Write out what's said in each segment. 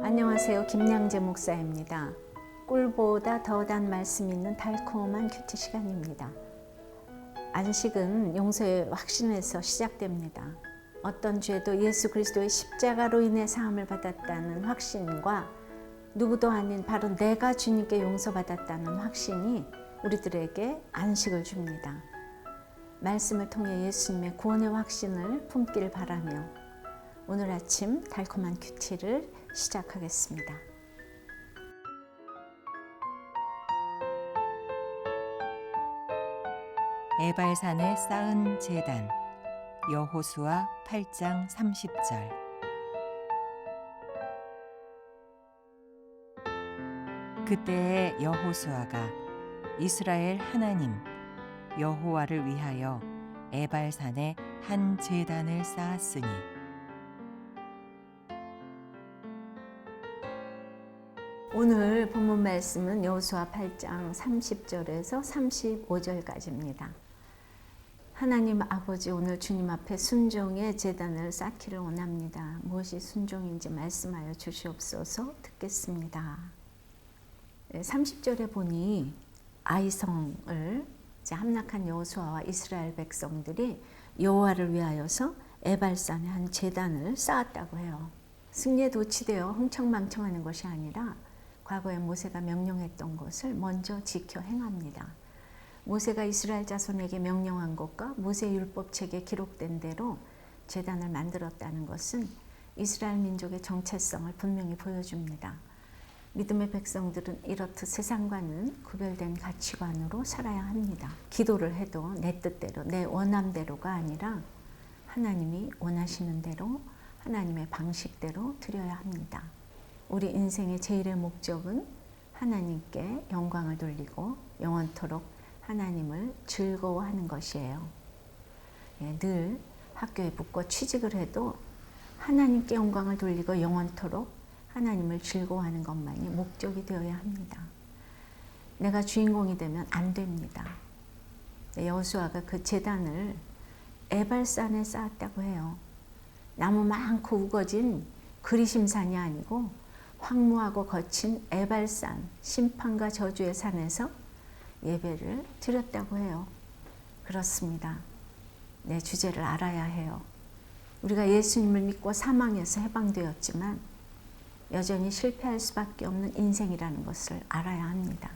안녕하세요. 김양재 목사입니다. 꿀보다 더 단 말씀 있는 달콤한 큐티 시간입니다. 안식은 용서의 확신에서 시작됩니다. 어떤 죄도 예수 그리스도의 십자가로 인해 사함을 받았다는 확신과 누구도 아닌 바로 내가 주님께 용서받았다는 확신이 우리들에게 안식을 줍니다. 말씀을 통해 예수님의 구원의 확신을 품길 바라며 오늘 아침 달콤한 큐티를 시작하겠습니다. 에발산에 쌓은 제단 여호수아 8장 30절 그때에 여호수아가 이스라엘 하나님 여호와를 위하여 에발산에 한 제단을 쌓았으니 오늘 본문 말씀은 여호수아 8장 30절에서 35절까지입니다. 하나님 아버지 오늘 주님 앞에 순종의 제단을 쌓기를 원합니다. 무엇이 순종인지 말씀하여 주시옵소서 듣겠습니다. 30절에 보니 아이성을 함락한 여호수아와 이스라엘 백성들이 여호와를 위하여서 에발산에 한 제단을 쌓았다고 해요. 승리에 도취되어 흥청망청하는 것이 아니라 과거에 모세가 명령했던 것을 먼저 지켜 행합니다. 모세가 이스라엘 자손에게 명령한 것과 모세 율법책에 기록된 대로 제단을 만들었다는 것은 이스라엘 민족의 정체성을 분명히 보여줍니다. 믿음의 백성들은 이렇듯 세상과는 구별된 가치관으로 살아야 합니다. 기도를 해도 내 뜻대로, 내 원함대로가 아니라 하나님이 원하시는 대로, 하나님의 방식대로 드려야 합니다. 우리 인생의 제일의 목적은 하나님께 영광을 돌리고 영원토록 하나님을 즐거워하는 것이에요. 예, 늘 학교에 붙고 취직을 해도 하나님께 영광을 돌리고 영원토록 하나님을 즐거워하는 것만이 목적이 되어야 합니다. 내가 주인공이 되면 안 됩니다. 여호수아가 그 제단을 에발산에 쌓았다고 해요. 나무 많고 우거진 그리심산이 아니고 황무하고 거친 에발산 심판과 저주의 산에서 예배를 드렸다고 해요. 그렇습니다. 내 주제를 알아야 해요. 우리가 예수님을 믿고 사망에서 해방되었지만 여전히 실패할 수밖에 없는 인생이라는 것을 알아야 합니다.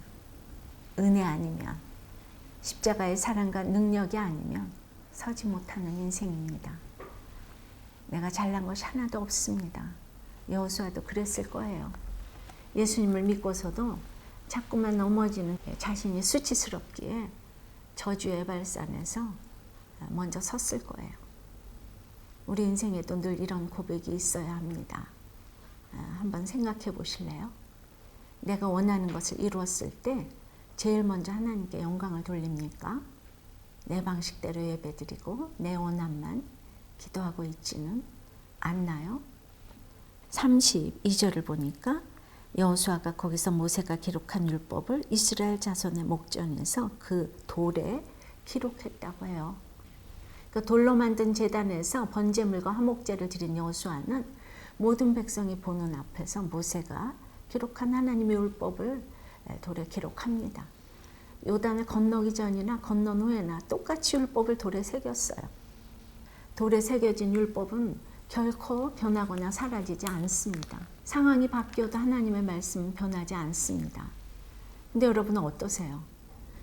은혜 아니면 십자가의 사랑과 능력이 아니면 서지 못하는 인생입니다. 내가 잘난 것이 하나도 없습니다. 여호수아도 그랬을 거예요. 예수님을 믿고서도 자꾸만 넘어지는 자신이 수치스럽기에 저주의 발산에서 먼저 섰을 거예요. 우리 인생에도 늘 이런 고백이 있어야 합니다. 한번 생각해 보실래요? 내가 원하는 것을 이루었을 때 제일 먼저 하나님께 영광을 돌립니까? 내 방식대로 예배드리고 내 원함만 기도하고 있지는 않나요? 32절을 보니까 여호수아가 거기서 모세가 기록한 율법을 이스라엘 자손의 목전에서 그 돌에 기록했다고 해요. 그 돌로 만든 제단에서 번제물과 화목제를 드린 여호수아는 모든 백성이 보는 앞에서 모세가 기록한 하나님의 율법을 돌에 기록합니다. 요단을 건너기 전이나 건넌 후에나 똑같이 율법을 돌에 새겼어요. 돌에 새겨진 율법은 결코 변하거나 사라지지 않습니다. 상황이 바뀌어도 하나님의 말씀은 변하지 않습니다. 근데 여러분은 어떠세요?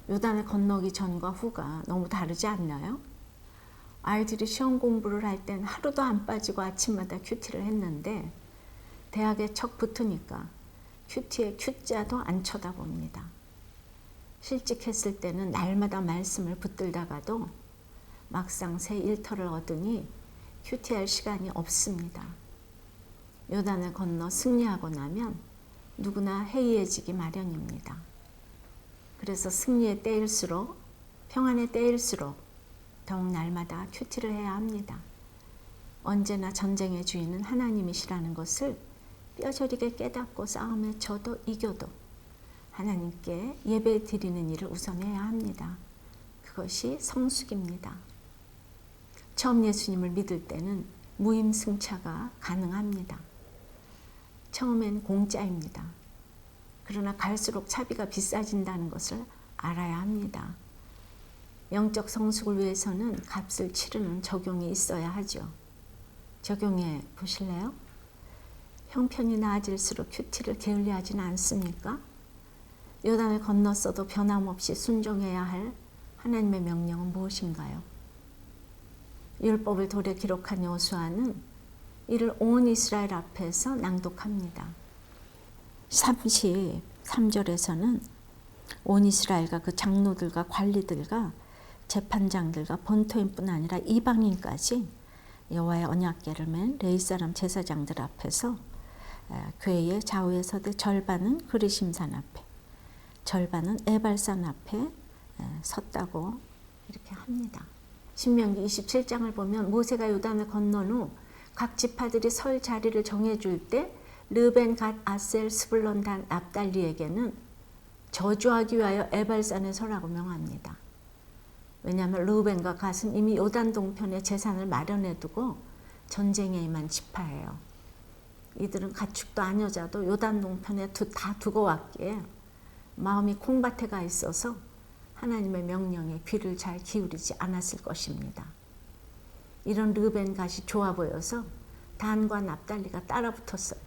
요단을 건너기 전과 후가 너무 다르지 않나요? 아이들이 시험 공부를 할 땐 하루도 안 빠지고 아침마다 큐티를 했는데 대학에 척 붙으니까 큐티의 큐자도 안 쳐다봅니다. 실직했을 때는 날마다 말씀을 붙들다가도 막상 새 일터를 얻으니 큐티할 시간이 없습니다. 요단을 건너 승리하고 나면 누구나 해이해지기 마련입니다. 그래서 승리의 때일수록 평안의 때일수록 더욱 날마다 큐티를 해야 합니다. 언제나 전쟁의 주인은 하나님이시라는 것을 뼈저리게 깨닫고 싸움에 져도 이겨도 하나님께 예배 드리는 일을 우선해야 합니다. 그것이 성숙입니다. 처음 예수님을 믿을 때는 무임승차가 가능합니다. 처음엔 공짜입니다. 그러나 갈수록 차비가 비싸진다는 것을 알아야 합니다. 영적 성숙을 위해서는 값을 치르는 적용이 있어야 하죠. 적용해 보실래요? 형편이 나아질수록 큐티를 게을리하지는 않습니까? 요단을 건넜어도 변함없이 순종해야 할 하나님의 명령은 무엇인가요? 율법을 돌에 기록한 여수아는 이를 온 이스라엘 앞에서 낭독합니다. 33절에서는 온 이스라엘과 그 장로들과 관리들과 재판장들과 본토인뿐 아니라 이방인까지 여호와의 언약궤를 맨 레이 사람 제사장들 앞에서 교회의 좌우에 서되 절반은 그리심산 앞에 절반은 에발산 앞에 섰다고 이렇게 합니다. 신명기 27장을 보면 모세가 요단을 건넌 후 각 지파들이 설 자리를 정해줄 때 르벤, 갓, 아셀, 스불론, 단, 납달리에게는 저주하기 위하여 에발산에 서라고 명합니다. 왜냐하면 르벤과 갓은 이미 요단 동편에 재산을 마련해 두고 전쟁에 임한 지파예요. 이들은 가축도 아녀자도 요단 동편에 두, 다 두고 왔기에 마음이 콩밭에 가 있어서 하나님의 명령에 귀를 잘 기울이지 않았을 것입니다. 이런 르벤 갓이 좋아 보여서 단과 납달리가 따라붙었어요.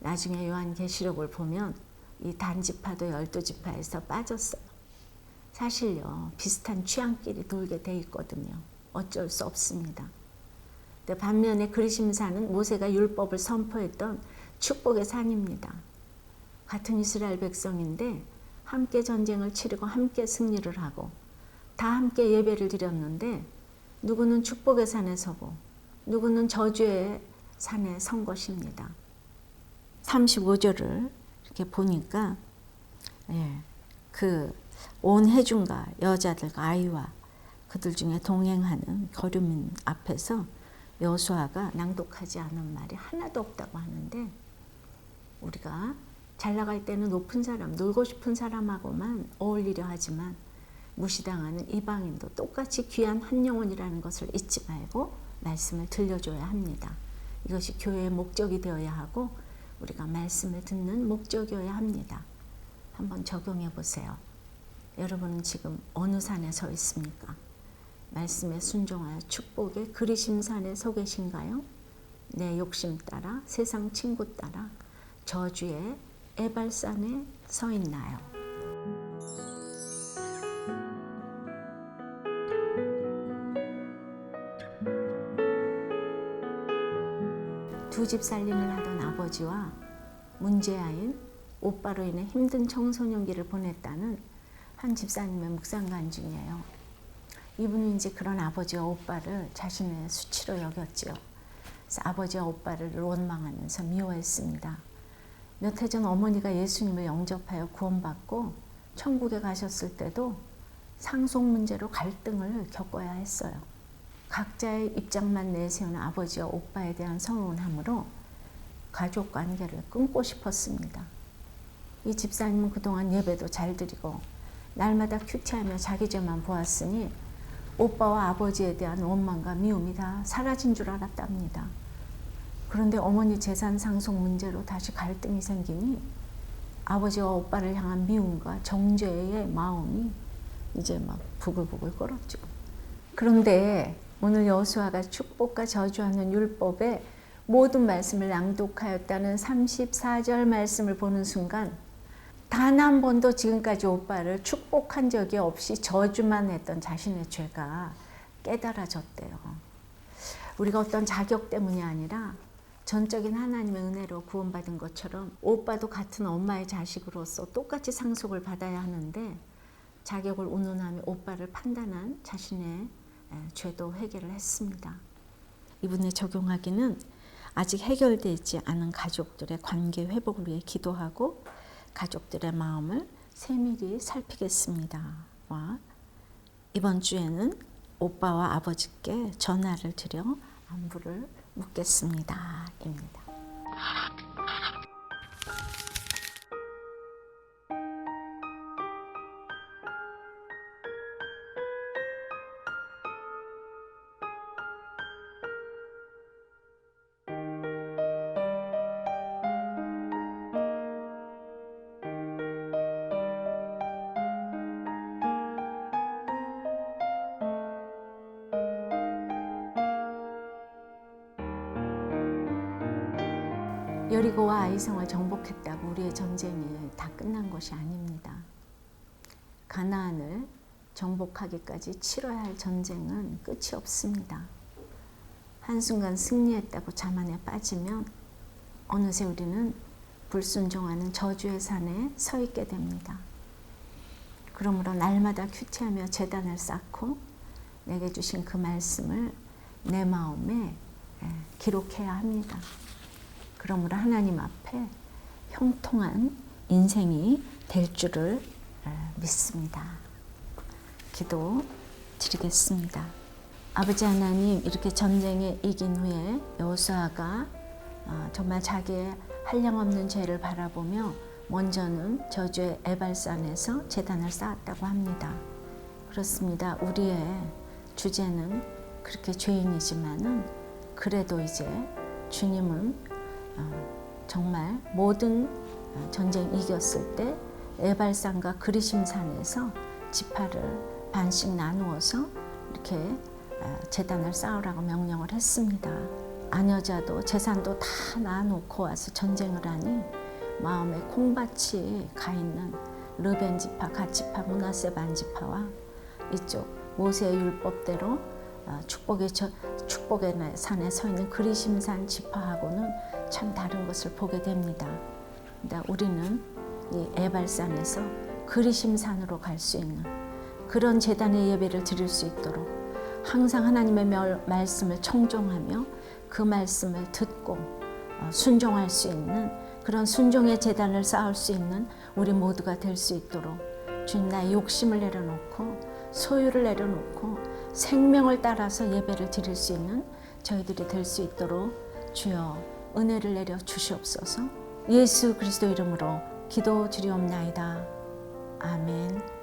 나중에 요한계시록을 보면 이 단지파도 열두 지파에서 빠졌어요. 사실요 비슷한 취향끼리 돌게 돼 있거든요. 어쩔 수 없습니다. 근데 반면에 그리심산은 모세가 율법을 선포했던 축복의 산입니다. 같은 이스라엘 백성인데 함께 전쟁을 치르고 함께 승리를 하고 다 함께 예배를 드렸는데 누구는 축복의 산에 서고 누구는 저주의 산에 선 것입니다. 35절을 이렇게 보니까 예, 그온 해중과 여자들과 아이와 그들 중에 동행하는 거류민 앞에서 여수아가 낭독하지 않은 말이 하나도 없다고 하는데 우리가 잘 나갈 때는 높은 사람, 놀고 싶은 사람하고만 어울리려 하지만 무시당하는 이방인도 똑같이 귀한 한 영혼이라는 것을 잊지 말고 말씀을 들려줘야 합니다. 이것이 교회의 목적이 되어야 하고 우리가 말씀을 듣는 목적이어야 합니다. 한번 적용해 보세요. 여러분은 지금 어느 산에 서 있습니까? 말씀에 순종하여 축복의 그리심 산에 서 계신가요? 내 욕심 따라 세상 친구 따라 저주의 에발산에 서 있나요? 두 집 살림을 하던 아버지와 문제아인 오빠로 인해 힘든 청소년기를 보냈다는 한 집사님의 묵상관 중이에요. 이분은 이제 그런 아버지와 오빠를 자신의 수치로 여겼지요. 아버지와 오빠를 원망하면서 미워했습니다. 몇 해 전 어머니가 예수님을 영접하여 구원받고 천국에 가셨을 때도 상속 문제로 갈등을 겪어야 했어요. 각자의 입장만 내세우는 아버지와 오빠에 대한 서운함으로 가족 관계를 끊고 싶었습니다. 이 집사님은 그동안 예배도 잘 드리고 날마다 큐티하며 자기 죄만 보았으니 오빠와 아버지에 대한 원망과 미움이 다 사라진 줄 알았답니다. 그런데 어머니 재산 상속 문제로 다시 갈등이 생기니 아버지와 오빠를 향한 미움과 정죄의 마음이 이제 막 부글부글 끓었죠. 그런데 오늘 여수아가 축복과 저주하는 율법의 모든 말씀을 낭독하였다는 34절 말씀을 보는 순간 단 한 번도 지금까지 오빠를 축복한 적이 없이 저주만 했던 자신의 죄가 깨달아졌대요. 우리가 어떤 자격 때문이 아니라 전적인 하나님의 은혜로 구원받은 것처럼 오빠도 같은 엄마의 자식으로서 똑같이 상속을 받아야 하는데 자격을 운운하며 오빠를 판단한 자신의 죄도 해결을 했습니다. 이분에 적용하기는 아직 해결되지 않은 가족들의 관계 회복을 위해 기도하고 가족들의 마음을 세밀히 살피겠습니다. 와 이번 주에는 오빠와 아버지께 전화를 드려 안부를 묻겠습니다. 입니다. 여리고와 아이성을 정복했다고 우리의 전쟁이 다 끝난 것이 아닙니다. 가나안을 정복하기까지 치러야 할 전쟁은 끝이 없습니다. 한순간 승리했다고 자만에 빠지면 어느새 우리는 불순종하는 저주의 산에 서 있게 됩니다. 그러므로 날마다 큐티하며 재단을 쌓고 내게 주신 그 말씀을 내 마음에 예, 기록해야 합니다. 그러므로 하나님 앞에 형통한 인생이 될 줄을 예, 믿습니다. 기도 드리겠습니다. 아버지 하나님 이렇게 전쟁에 이긴 후에 여호수아가 어, 정말 자기의 한량없는 죄를 바라보며 먼저는 저주의 에발산에서 재단을 쌓았다고 합니다. 그렇습니다. 우리의 주제는 그렇게 죄인이지만은 그래도 이제 주님은 어, 정말 모든 어, 전쟁 이겼을 때 에발산과 그리심산에서 지파를 반씩 나누어서 이렇게 어, 재단을 쌓으라고 명령을 했습니다. 아녀자도 재산도 다 나눠놓고 와서 전쟁을 하니 마음에 콩밭이 가 있는 르벤 지파, 갓 지파, 문하세 반 지파와 이쪽 모세의 율법대로 어, 축복의 저, 축복의 날- 산에 서 있는 그리심산 지파하고는 참 다른 것을 보게 됩니다. 근데 우리는 이 에발산에서 그리심산으로 갈 수 있는 그런 재단의 예배를 드릴 수 있도록 항상 하나님의 멸- 말씀을 청종하며 그 말씀을 듣고 어, 순종할 수 있는 그런 순종의 재단을 쌓을 수 있는 우리 모두가 될 수 있도록 주님 나의 욕심을 내려놓고 소유를 내려놓고 생명을 따라서 예배를 드릴 수 있는 저희들이 될 수 있도록 주여 은혜를 내려 주시옵소서 예수 그리스도 이름으로 기도 드리옵나이다 아멘.